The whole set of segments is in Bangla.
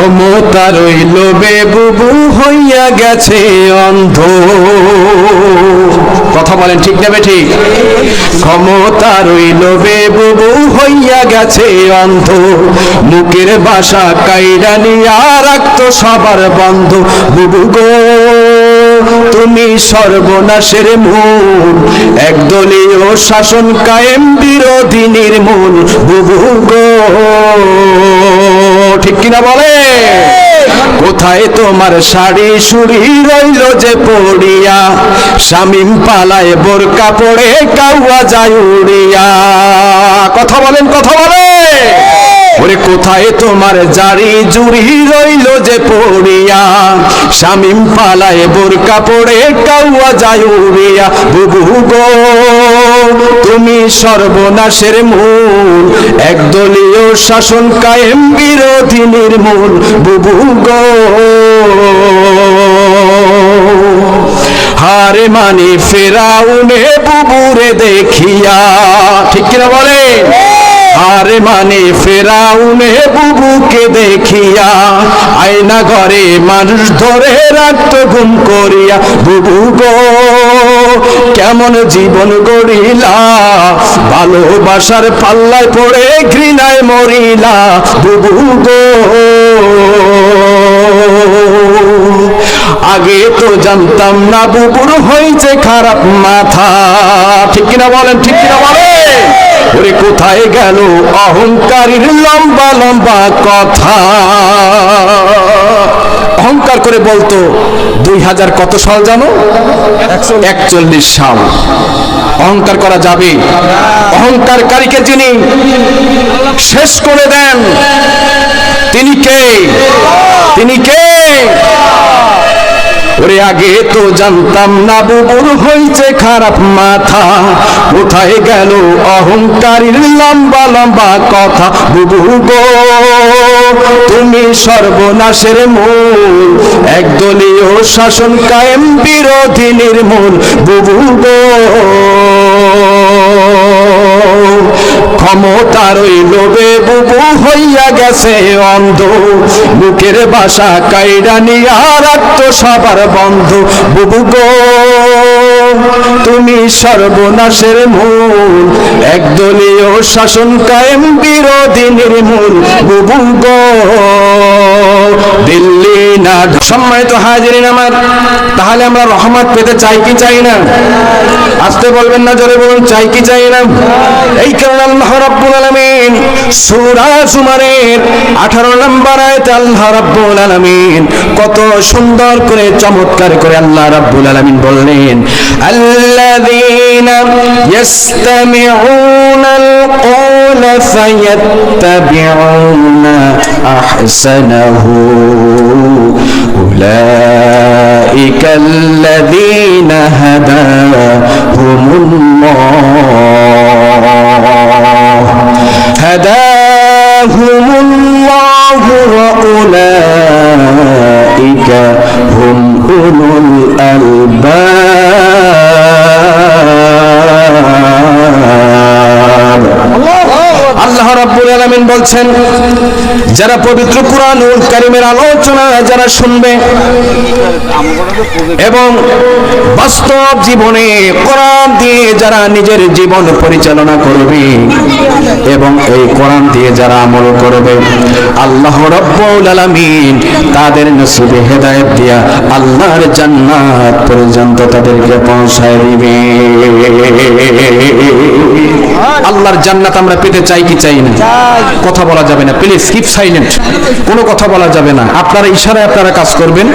ক্ষমতা রইল, বেবুবু হইয়া গেছে অন্ধ। কথা বলেন, ঠিক নেবে ঠিক? ক্ষমতা রইল, বেবুবু হইয়া গেছে অন্ধ। মুখের বাসা কাইরা নিয়া রাখত সবার বন্ধ। বুবু গো, তুমি সর্বনাশের মূল। একদলীয় শাসন কায়েম, বিরোধী নির্মূল। বুবু গো ঠিক কিনা বলে? কোথায় তোমার শাড়ি সুড়ি রইল যে পড়িয়া? শামিম পালায় বোরকা পড়ে কাউয়া যায় উড়িয়া। কথা বলেন, কথা বলে ওরে, কোথায় তোমার জারি জুড়ি রইল যে পড়িয়া? শামিম পালায় বোরকা পড়ে কাউয়া যায় উড়িয়া। বুবু গো তুমি সর্বনাশের মূল। একদলীয় শাসন কায়েম, বিরোধী নির্মূল, বুবু গো। হারে মানে ফেরাউনে বুবুরে দেখিয়া, ঠিক কিনা বলে আরে মানে ফেরাউনে বুবুকে দেখিয়া, আয়না ঘরে মানুষ ধরে রাখত ঘুম করিয়া, বুবু গো। কেমন জীবন গড়িলা? ভালোবাসার পাল্লায় পড়ে ঘৃণায় মরিলা। বুবু গো। আগে তো জানতাম না বুবুর হয়েছে খারাপ মাথা। ঠিক কিনা বলেন, ঠিক কিনা বলেন? কোথায় গেল অহংকারীর লম্বা লম্বা কথা? করে বলতো, দুই হাজার কত সাল জানো? একচল্লিশ সাল। অহংকার করা যাবে। অহংকারকারীকে যিনি শেষ করে দেন, তিনি কে? তিনি কে? ওরে আগে তো জানতাম না, বুবুর হয়েছে খারাপ মাথা। কোথায় গেল অহংকারীর লম্বা লম্বা কথা, বুবু গো? তুমি সর্বনাশের মূল, একদলীয় শাসন কায়েম, বিরোধী নির্মূল, বুবু গো। ক্ষমতার ওই লোভে বুবু হইয়া গেছে অন্ধ। মুখের বাসা কাইরা নিয়া রাখত সবার বন্ধ, বুবু গো। তুমি সর্বনাশের মূল। একদলীয় শাসন কায়েম, বিরোধী নির্মূল দিল্লি না সম্মানিত হাজিরিন আমার, তাহলে আমরা রহমত পেতে চাই কি চাই না? আসতে বলবেন না, জোরে বলুন, চাই কি চাই না? এই কারণে আল্লাহ রাব্বুল আলামিন সূরা জুমারের 18 নম্বর আয়াতে আল্লাহ রাব্বুল আলামিন, কত সুন্দর করে, চমৎকার করে আল্লাহ রাব্বুল আলামিন বললেন, আল্লাযীনা ইয়াসতামিউনা القول فيتبعون أحسنه. أولئك الذين هداهم الله. هداهم الله وأولئك هم أولو الألباب. বলছেন যারা পবিত্র কুরআনুল কারীমের আলোচনা যারা শুনবে এবং বাস্তব জীবনে কোরআন দিয়ে যারা নিজের জীবন পরিচালনা করবে এবং এই কোরআন দিয়ে যারা আমল করবে, আল্লাহ রাব্বুল আলামিন তাদের নসিবে হেদায়েত দিয়া আল্লাহর জান্নাত পর্যন্ত তাদেরকে পৌঁছায় দিবে। আল্লাহর জান্নাত আমরা পেতে চাই কি চাই না? কথা বলা যাবে না প্লিজ কিপ সাইলেন্ট কোনো কথা বলা যাবে না। আপনারা ইশারায় আপনারা কাজ করবেন,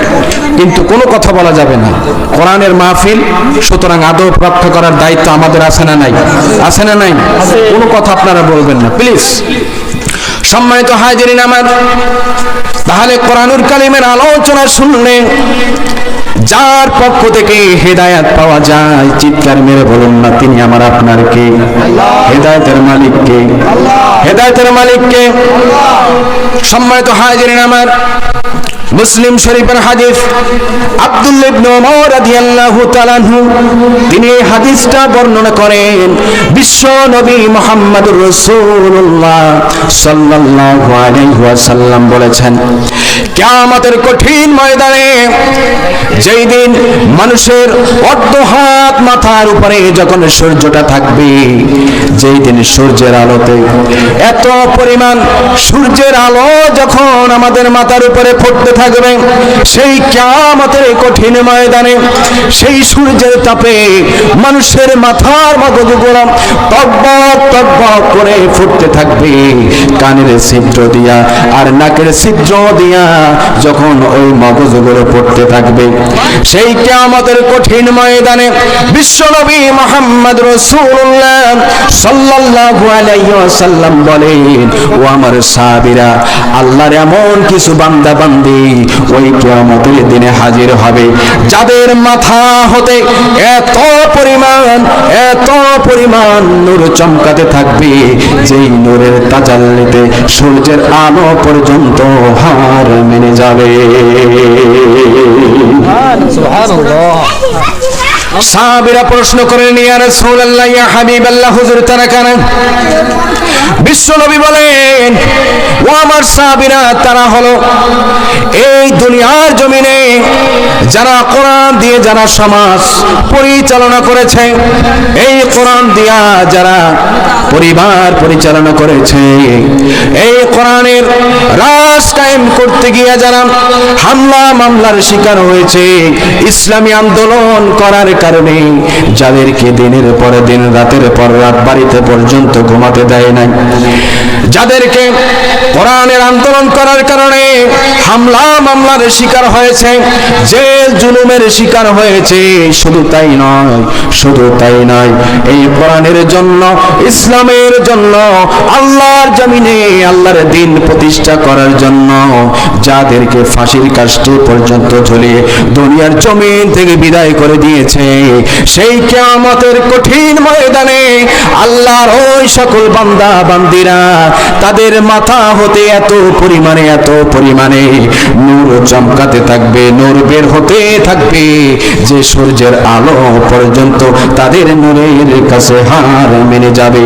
কিন্তু কোনো কথা বলা যাবে না। কোরআনের মাহফিল, সুতরাং আদব প্রাপ্ত করার দায়িত্ব আমাদের আছে না নাই? আছে না নাই? কোনো কথা আপনারা বলবেন না। প্লিজ সম্মানিত হাজিরিন আমার, তাহলে কোরআনুর কালিমের আলোচনা শুনলে যার পক্ষ থেকে হেদায়াত পাওয়া যায়, চিৎকার মেরে বলুন না, তিনি আমার আপনার কে? হেদায়তের মালিক কে? হেদায়তের মালিক কে? সম্মানিত হাজির আমার মুসলিম শরীফের হাদিস আব্দুল্লাহ ইবনে ওমর রাদিয়াল্লাহু তাআলা তিনি এই হাদিসটা বর্ণনা করেন, বিশ্ব নবী মুহাম্মদুর রাসূলুল্লাহ সাল্লাল্লাহু আলাইহি ওয়াসাল্লাম বলেছেন, কিয়ামতের কঠিন ময়দানে যেই দিন মানুষের অর্ধ হাত মাথার উপরে যখন সূর্যটা থাকবে, যেই দিন সূর্যের আলোতে এত পরিমাণ সূর্যের আলো যখন আমাদের মাথার উপরে ফুটতে থাকবে সেই কিয়ামতের কঠিন ময়দানে, সেই সূর্যের তাপে মানুষের মাথার মগজগুলো টকবক টকবক করে ফুটতে থাকবে। কানের ছিদ্র দিয়া আর নাকের ছিদ্র দিয়া যখন ওই মগজগুলো পড়তে থাকবে। সেই কিয়ামতের কঠিন ময়দানে বিশ্বনবী মোহাম্মদ রাসূলুল্লাহ সাল্লাল্লাহু আলাইহি ওয়াসাল্লাম বলেন, ও আমার সাহাবীরা, আল্লাহর এমন কিছু বান্দা বান্দি ওই কেয়ামতের দিনে হাজির হবে। যাদের মাথা হতে এত পরিমাণ এত পরিমাণ নূর চমকাতে থাকবে, যেই নূরের তাজাল্লিতে সূর্যের আলো পর্যন্ত হার মেনে যাবে। সাহাবীরা প্রশ্ন করেন, ইয়া রাসূলুল্লাহ, ইয়া হাবিবাল্লাহ, হুজুর তারা বিশ্ব নবী বলেন, ও আমার সাহাবীরা, তারা হলো এই দুনিয়ার জমিনে যারা কোরআন দিয়ে যারা সমাজ পরিচালনা করেছে, এই কোরআন দিয়া যারা পরিবার পরিচালনা করেছে। এই কোরআনের রাজ কায়েম করতে গিয়ে যারা হামলা, মামলার শিকার হয়েছে, ইসলামী আন্দোলন করার কারণে যাদেরকে দিনের পর দিন, রাতের পর রাত, বাড়িতে পর্যন্ত ঘুমাতে দেয় নাই। যাদেরকে কোরআনের আন্দোলন করার কারণে হামলা, মামলার শিকার হয়েছে, জেল জুলুমের শিকার হয়েছে, শুধু তাই নয়, শুধু তাই নয়, এই কোরআনের জন্য ইসলামের জন্য, আল্লাহর জমিনে আল্লাহর দিন প্রতিষ্ঠা করার জন্য, যাদেরকে ফাঁসির কাজটি পর্যন্ত ঝুলিয়ে দুনিয়ার জমিন থেকে বিদায় করে দিয়েছে, সেই কেয়ামতের কঠিন ময়দানে আল্লাহর ওই সকল বান্দা, বান্দিরা, তাদের মাথা হতে এত পরিমাণে এত পরিমাণে নূর চমকাতে থাকবে, নূর বের হতে থাকবে, যে সূর্যের আলো পর্যন্ত তাদের নূরের কাছে হার মেনে যাবে।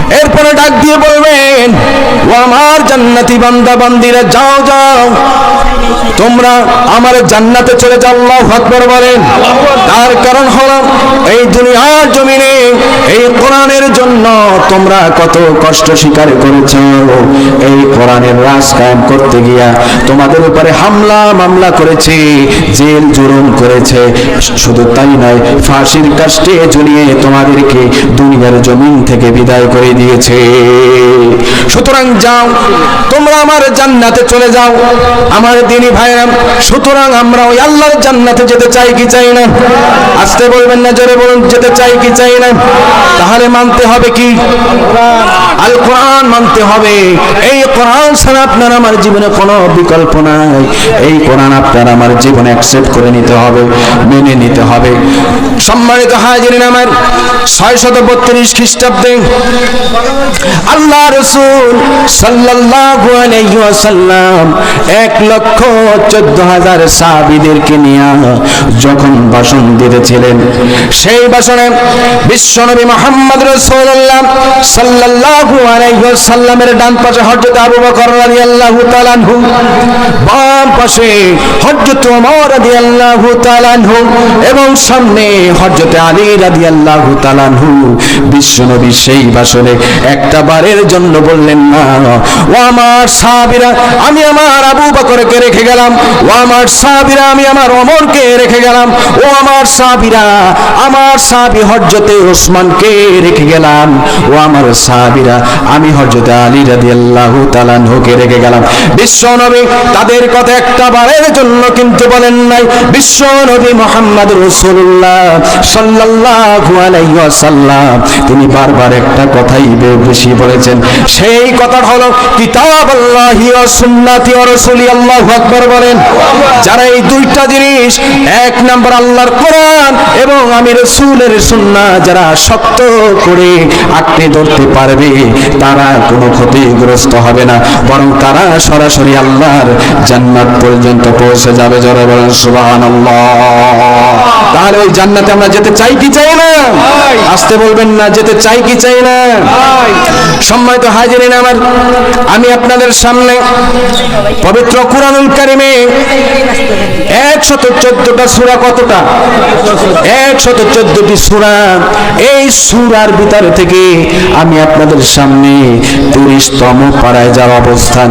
এরপরে ডাক দিয়ে বলবেন, ও আমার জান্নাতি বান্দা, বান্দিরা, যাও যাও। তোমরা আমার জান্নাতে চলে যাও, আল্লাহু আকবার বলেন। তার কারণ হলো, এই দুনিয়ার জমিনে, এই কোরআনের জন্য তোমরা কত কষ্ট স্বীকার করেছ। এই কোরআনের রাজ কায়েম করতে গিয়া তোমাদের উপরে হামলা, মামলা করেছে, জেল জুলুম করেছে। শুধু তাই নয়, ফাঁসির কাষ্টে ঝুলিয়ে তোমাদেরকে দুনিয়ার জমিন থেকে বিদায় করে দিয়েছে। সুতরাং যাও, তোমরা আমার জান্নাতে চলে যাও। আমার দিনী ভাইরা সুতরাং আমরা ওই আল্লাহর জান্নাতে যেতে চাই কি চাই না? আসতে বলবেন না, জোরে বলুন, যেতে চাই কি চাই না? তাহলে মানতে হবে কি? আল কোরআন মানতে হবে। এই কোরআন ছাড়া আপনার আমার জীবনে কোনো বিকল্প নাই। এই কোরআন আপনার আমার জীবনে অ্যাকসেপ্ট করে নিতে হবে, মেনে নিতে হবে। সম্মানিত হাজিরিন আমার ছয় শত বত্রিশ খ্রিস্টাব্দে আল্লাহ রসুল সাল্লাল্লাহু আলাইহি ওয়াসাল্লাম এক লক্ষ চোদ্দ হাজার সাহাবীদেরকে নিয়ে যখন ভাষণ দিতেছিলেন, সেই ভাষণে বিশ্বনবী মোহাম্মদ রাসূলুল্লাহ সাল্লাল্লাহু আলাইহি ওয়াসাল্লামের ডান পাশে হযরত আবু বকর রাদিয়াল্লাহু তাআলা আনহু, বাম পাশে হযরত ওমর রাদিয়াল্লাহু তাআলা আনহু এবং সামনে হযরত আলী রাদিয়াল্লাহু তাআলা আনহু। বিশ্বনবী সেই ভাষণে একটা বারের জন্য বললেন, না। ও আমার সাহাবীরা, আমি আমার আবু বকরকে রেখে গেলাম। ও আমার সাহাবীরা, আমি আমার ওমরকে রেখে গেলাম। ও আমার সাহাবীরা, আমার সাহাবী হযরতে ওসমানকে রেখে গেলাম। ও আমার সাহাবীরা, আমি হযরতে আলী রাদিয়াল্লাহু তাআলা আনহুকে রেখে গেলাম। বিশ্বনবী তাদের কথা একটা বারের জন্য কিন্তু বলেন নাই। বিশ্বনবী মুহাম্মদ রাসূলুল্লাহ সাল্লাল্লাহু আলাইহি ওয়াসাল্লাম, তিনি বারবার একটা কথাই বে- বেশি বলেছেন সেই কথা হলো কিতাব আল্লাহি ও সুন্নাতি ও রাসূলি আল্লাহু আকবার বলেন, যারা এই দুইটা জিনিস, এক নাম্বার আল্লাহর কোরআন এবং আমি রসুলের সুন্নাহ যারা শক্ত করে আঁকড়ে ধরতে পারবে, তারা কোনো ক্ষতিগ্রস্ত হবে না, বরং তারা সরাসরি আল্লাহর জান্নাত পর্যন্ত পৌঁছে যাবে। যারা বলেন, সুবহানাল্লাহ। তাহলে ওই জান্নাতে আমরা যেতে চাই কি চাই না? আসতে বলবেন না, যেতে চাই কি চাই না? সম্মানিত হাজিরিন আমার, আমি আপনাদের সামনে পবিত্র কুরআনুল কারিমে একশত চোদ্দটা সূরা কতটা? একশত চোদ্দটি সূরা। এই সূরার ভিতর থেকে আমি আপনাদের সামনে তিরিশতম পাড়ায় যাওয়া অবস্থান।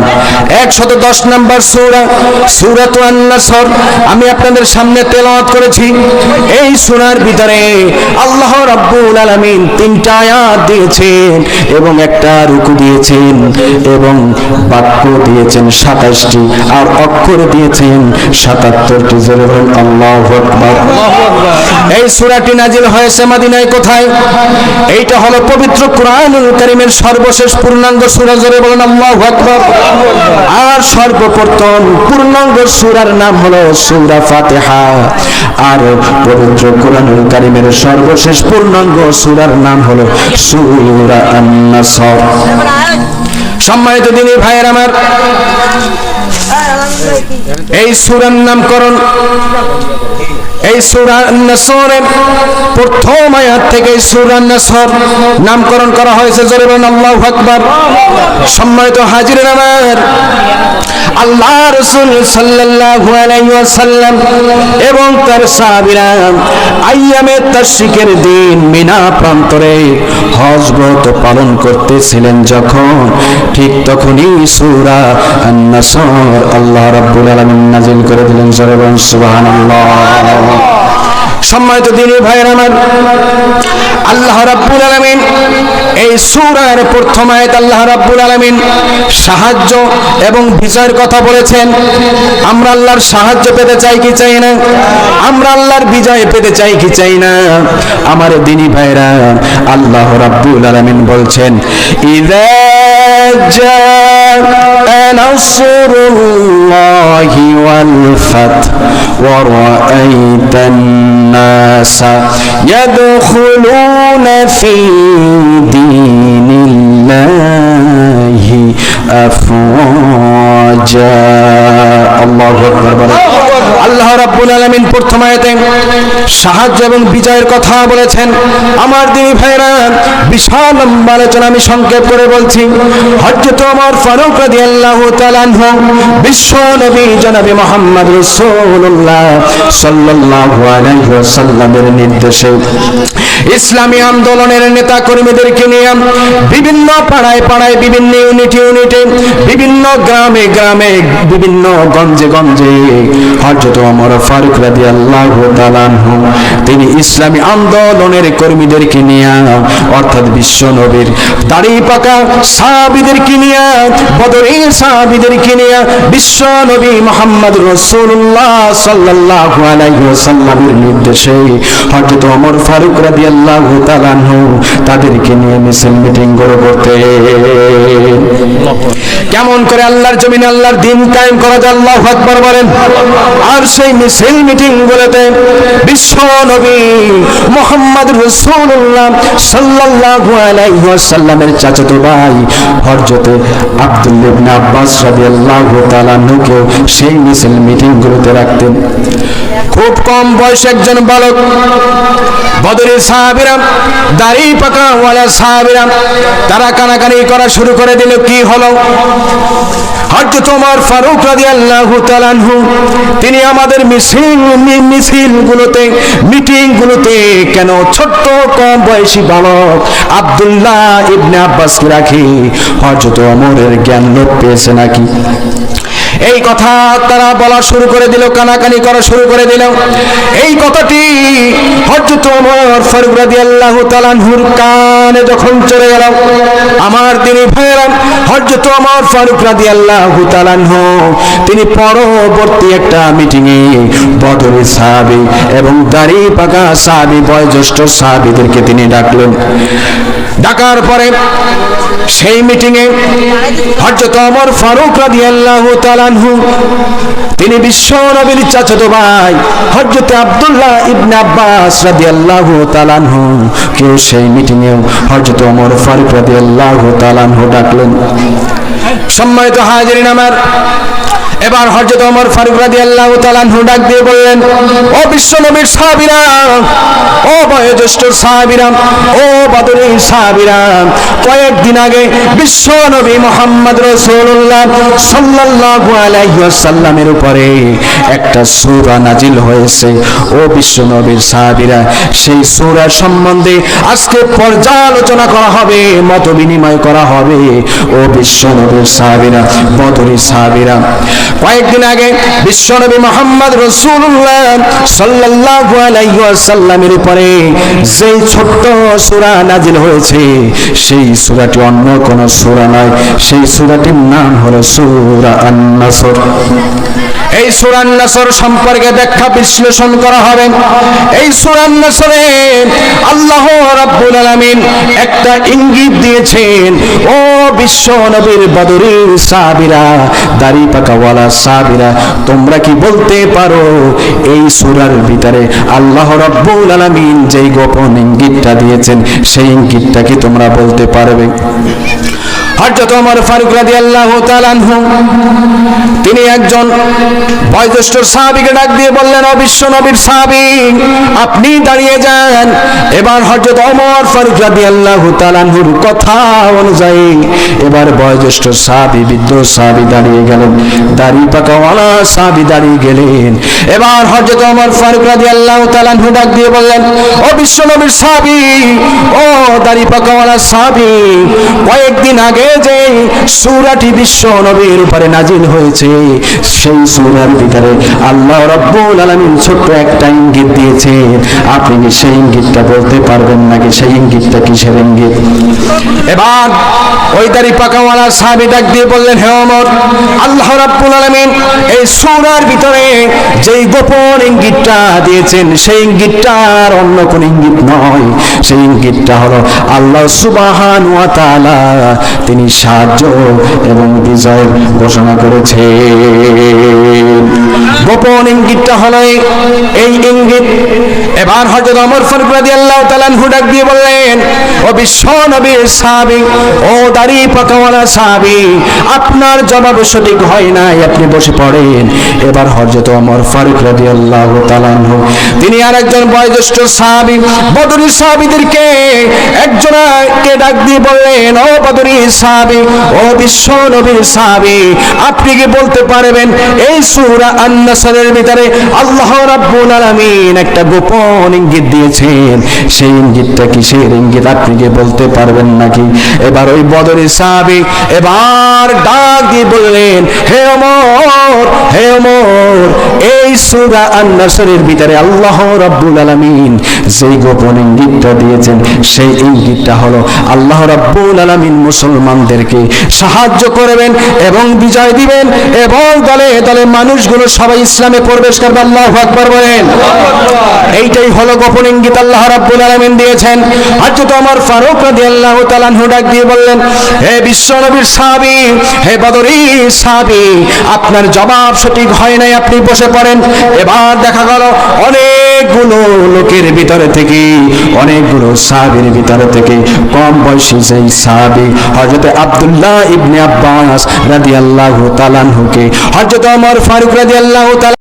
একশত দশ নম্বর সূরা, সূরাত আন-নাসর, আমি আপনাদের সামনে তেলাওয়াত করেছি। এই সূরার ভিতরে আল্লাহ রাব্বুল আলামিন তিনটা আয়াত দিয়েছেন এবং একটা রুকু দিয়েছেন এবং বাক্য দিয়েছেন সাতাশটি আর অক্ষর দিয়েছেন সাতাত্তরটি। এই সূরাটি নাজিল হয়েছে মদিনায় কোথায়? এইটা হলো পবিত্র কোরআনুল কারীমের সর্বশেষ পূর্ণাঙ্গ সূরা। জোরে বলেন, আল্লাহু আর সর্বপ্রথম পূর্ণাঙ্গ সূরার নাম হলো সুরা ফাতিহা। আর পবিত্র কোরআনুল কারীমের সর্বশেষ পূর্ণাঙ্গ সুরার নাম হলো সূরা সম্মানিত দিনী ভাইয়ের আমার। এই সুরের নামকরণ এই সূরা নাসরের প্রথম আয়াত থেকে সূরা নাসর নামকরণ করা হয়েছে। জোরে বলেন, আল্লাহু আকবার। সম্মানিত হাজির আমার, আল্লাহ রাসূল সাল্লাল্লাহু আলাইহি ওয়াসাল্লাম এবং তার সাহাবীরা আইয়ামে তাশরিকের দিন মিনা প্রান্তরে হজ ব্রত পালন করতেছিলেন যখন, ঠিক তখনই সূরা আন-নাসর আল্লাহ রাব্বুল আলামিন নাজিল করে দিলেন। সুবহানাল্লাহ। সম্মানিত দিনী ভাইয়ের আমার, আল্লাহ রাব্বুল আলামিন, এই সূরার প্রথম আয়াত আল্লাহ রাব্বুল আলামিন সাহায্য এবং বিজয়ের কথা বলেছেন। আমরা আল্লাহর সাহায্য পেতে চাই কি চাই না? আমরা আল্লাহর বিজয় পেতে চাই কি চাই না? আমার দিনী ভাইরা আল্লাহ রাব্বুল আলামিন বলছেন ইযা جاء نصر الله والفتح ورأيت الناس يدخلون في دين الله أفواجا. الله أكبر. আলামিন প্রথম আয়াতে সাহায্য এবং বিজয়ের কথা বলেছেন। আমার দিনী ভাইরা বিশাল আলোচনা আমি সংক্ষেপ করে বলছি। হযরত ওমর ফারুক রাদিয়াল্লাহু তাআলা আনহু, বিশ্ব নবী জনাবে মুহাম্মদ রাসূলুল্লাহ সাল্লাল্লাহু আলাইহি ওয়াসাল্লামের নির্দেশে ইসলামী আন্দোলনের নেতা কর্মীদেরকে নিয়ে বিভিন্ন পাড়ায় পাড়ায় বিভিন্ন ইউনিট ইউনিটে বিভিন্ন গ্রামে গ্রামে, বিভিন্ন গঞ্জে গঞ্জে হযরত ওমর ফারুক রাদিয়াল্লাহু তাআলা তিনি ইসলামী আন্দোলনের কর্মীদেরকে নিয়ে, অর্থাৎ বিশ্ব নবীর দাড়ি পাকা সাহাবীদেরকে নিয়ে বদরে সাহাবীদেরকে নিয়ে বিশ্ব নবী মোহাম্মদ রাসূলুল্লাহ সাল্লাল্লাহু আলাইহি ওয়াসাল্লামের নির্দেশে হযরত ওমর ফারুক রাদিয়াল্লাহু তাআলা তাদেরকে নিয়ে মিছিল মিটিং করে করতে কেমন করে আল্লাহর জমিনে আল্লাহর দিন কায়েম করা যায়, আল্লাহু আকবার বলেন। আর সেই মিছিল মিটিং গুলোতে বিশ্ব নবী মোহাম্মদ রাসূলুল্লাহ সাল্লাল্লাহু আলাইহি ওয়াসাল্লামের চাচাতো ভাই হযরত আব্দুল্লাহ ইবনে আব্বাস রাদিয়াল্লাহু তাআলা আনহুকে সেই মিছিল মিটিং গুলোতে রাখতেন। খুব কম বয়স একজন বালক, বদরের সাহাবীরা, দাড়ি পাকা ওয়ালা সাহাবীরা, তারা কানাকানি করা শুরু করে দিল, কি হলো? হযরত ওমর ফারুক রাদিয়াল্লাহু তাআলা আনহু, তিনি আমাদের মিছিল মিছিল গুলোতে মিটিং গুলোতে কেন ছোট্ট কম বয়সী বালক আব্দুল্লাহ ইবনে আব্বাসকে রাখি? হজরত ওমরের জ্ঞান লোপ পেয়েছে নাকি? এই কথা তারা বলা শুরু করে দিল, কানাকানি করা শুরু করে দিল। এই কথাটি হযরত ওমর ফারুক রাদিয়াল্লাহু তাআলা আনহুর কানে যখন চলে গেল, আমার তিনি ভাইরা হযরত ওমর ফারুক রাদিয়াল্লাহু তাআলা তিনি পরবর্তী একটা মিটিং এ বদরের সাহাবী এবং দাড়ি পাকা সাহাবী, বয়োজ্যেষ্ঠ সাহাবীদেরকে তিনি ডাকলেন। ডাকার পরে সেই মিটিংয়ে হযরত ওমর ফারুক রাদিয়াল্লাহু তিনি বিশ্ব নবীর চাচাতো ভাই, হযরত আব্দুল্লাহ ইবনে আব্বাস রাদিয়াল্লাহু তাআলাহু কেউ সেই মিটিংয়ে হযরত ওমর ফারুক রাদিয়াল্লাহু তাআলাহু ডাকলেন। সম্মানিত হাজিরিন আমার এবার হযরত ওমর ফারুক রাদিয়াল্লাহু তাআলা ডাক দিয়ে বললেন, ও বিশ্ব নবীর সাহাবীরা, ও বয়োজ্যেষ্ঠ সাহাবীরা, ও বদরের সাহাবীরা কয়েকদিন আগে বিশ্ব নবী মোহাম্মদ রাসূলুল্লাহ সাল্লাল্লাহু আলাইহি ওয়াসাল্লামের উপরে একটা সূরা নাজিল হয়েছে। ও বিশ্ব নবীর সাহাবীরা, সেই সূরা সম্বন্ধে আজকে পর্যালোচনা করা হবে মত বিনিময় করা হবে। ও বিশ্ব নবীর সাহাবীরা বদরের সাহাবীরা কয়েকদিন আগে বিশ্বনবী মোহাম্মদ রসুল্লাহ সাল্লাল্লাহু আলাইহি ওয়াসাল্লামের উপরে যেই ছোট্ট সূরা নাজিল হয়েছে, সেই সূরাটি অন্য কোন সূরা নয়, সেই সূরাটির নাম হলো সূরা আন-নাসর। এই সূরা আন-নাসর সম্পর্কে ব্যাখ্যা বিশ্লেষণ করা হবে। এই সূরা আন-নাসরে আল্লাহ রাব্বুল আলামিন একটা ইঙ্গিত দিয়েছেন, ও বিশ্ব নবীর বদরের সাহাবীরা, দাড়ি পাকাওয়ালা সাহাবীরা তোমরা কি বলতে পারো? এই সুরার ভিতরে আল্লাহ রাব্বুল আলামিন যেই গোপন ইঙ্গিতটা দিয়েছেন, সেই ইঙ্গিতটা কি তোমরা বলতে পারবে? হযরত ওমর ফারুক রাদিয়াল্লাহু তাআলা আনহু, তিনি একজন বয়োজ্যেষ্ঠ সাহাবীকে ডাক দিয়ে বললেন, ও বিশ্ব নবীর সাহাবী, আপনি দাঁড়িয়ে যান। এবার হযরত ওমর ফারুক রাদিয়াল্লাহু তাআলা আনহুর কথা অনুযায়ী এবার বয়োজ্যেষ্ঠ সাহাবী, বৃদ্ধ সাহাবী দাঁড়িয়ে গেলেন। দাড়ি পাকাওয়ালা সাহাবী দাঁড়িয়ে গেলেন। এবার হযরত ওমর ফারুক রাদিয়াল্লাহু তাআলা আনহু ডাক দিয়ে বললেন, ও বিশ্ব নবীর সাহাবী, ও দাড়ি পাকাওয়ালা সাহাবী, কয়েকদিন আগে যে সূরাটি বিশ্ব নবীর উপরে নাজিল হয়েছে। সেই সূরার ভিতরে আল্লাহ রাব্বুল আলামিন ছোট্ট একটা ইঙ্গিত দিয়েছে। আপনি কি সেই ইঙ্গিতটা বলতে পারবেন নাকি সেই ইঙ্গিতটা কিসের ইঙ্গিত? এবার ওই দাড়ি পাকাওয়ালা সাহাবী ডাক দিয়ে বললেন, হে ওমর, আল্লাহ রাব্বুল আলামিন এই সূরার ভিতরে যেই গোপন ইঙ্গিতটা দিয়েছেন, সেই ইঙ্গিতটা আর অন্য কোন ইঙ্গিত নয়। সেই ইঙ্গিতটা হলো আল্লাহ সুবহান তিনি সাহায্য এবং বিজয় ঘোষণা করেছে গোপন ইঙ্গিতটা হলো এই- ইঙ্গিত। এবার হযরত ওমর ফারুক রাদিয়াল্লাহু তাআলা আনহু ডাক দিয়ে বললেন, ও বিশ্ব নবীর সাহাবী, ও দাড়ি পাকাওয়ালা সাহাবী, আপনার জবাব সঠিক হয় নাই, আপনি বসে পড়েন। এবার হযরত ওমর ফারুক তিনি আরেকজন বয়োজ্যেষ্ঠ বদরি একজনকে ডাক দিয়ে বললেন, ও বদরি ও বিশ্ব নবীর আপনি কি বলতে পারবেন, এই সূরা আন-নাসরের ভিতরে আল্লাহ রাব্বুল আলামিন একটা গোপন ইঙ্গিত দিয়েছেন। সেই ইঙ্গিতটা কিসের ইঙ্গিত আপনি কি বলতে পারবেন নাকি? এবার ওই বদরি সাহাবী এবার ডাক দিয়ে বললেন, হে ওমর হে ওমর এই সূরা আন-নাসরের ভিতরে আল্লাহ রাব্বুল আলামিন যেই গোপন ইঙ্গিতটা দিয়েছেন, সেই ইঙ্গিতটা হলো আল্লাহ রাব্বুল আলামিন মুসলমানদেরকে সাহায্য করবেন এবং বিজয় দিবেন এবং দলে দলে মানুষগুলো সবাই ইসলামে প্রবেশ করবে। আল্লাহু আকবার বলেন। এইটাই হলো গোপন ইঙ্গিত আল্লাহ রাব্বুল আলামিন দিয়েছেন। হযরত ওমর ফারুক রাদিয়াল্লাহু তাআলা ডাক দিয়ে বললেন, হে বিশ্বনবীর সাহাবী, হে বদরি সাহাবী, আপনার জবাব সঠিক হয় নাই, আপনি বসে পড়েন। এবার দেখা গেল অনেকগুলো লোকের ভিতরে থেকে, অনেকগুলো সাহাবির ভিতরে থেকে, কম বয়সী সেই সাহাবি হজরত আব্দুল্লাহ ইবনে আব্বাস রাদিয়াল্লাহু তাআলা আনহুকে হজরত ওমর ফারুক রাদিয়াল্লাহু তাআলা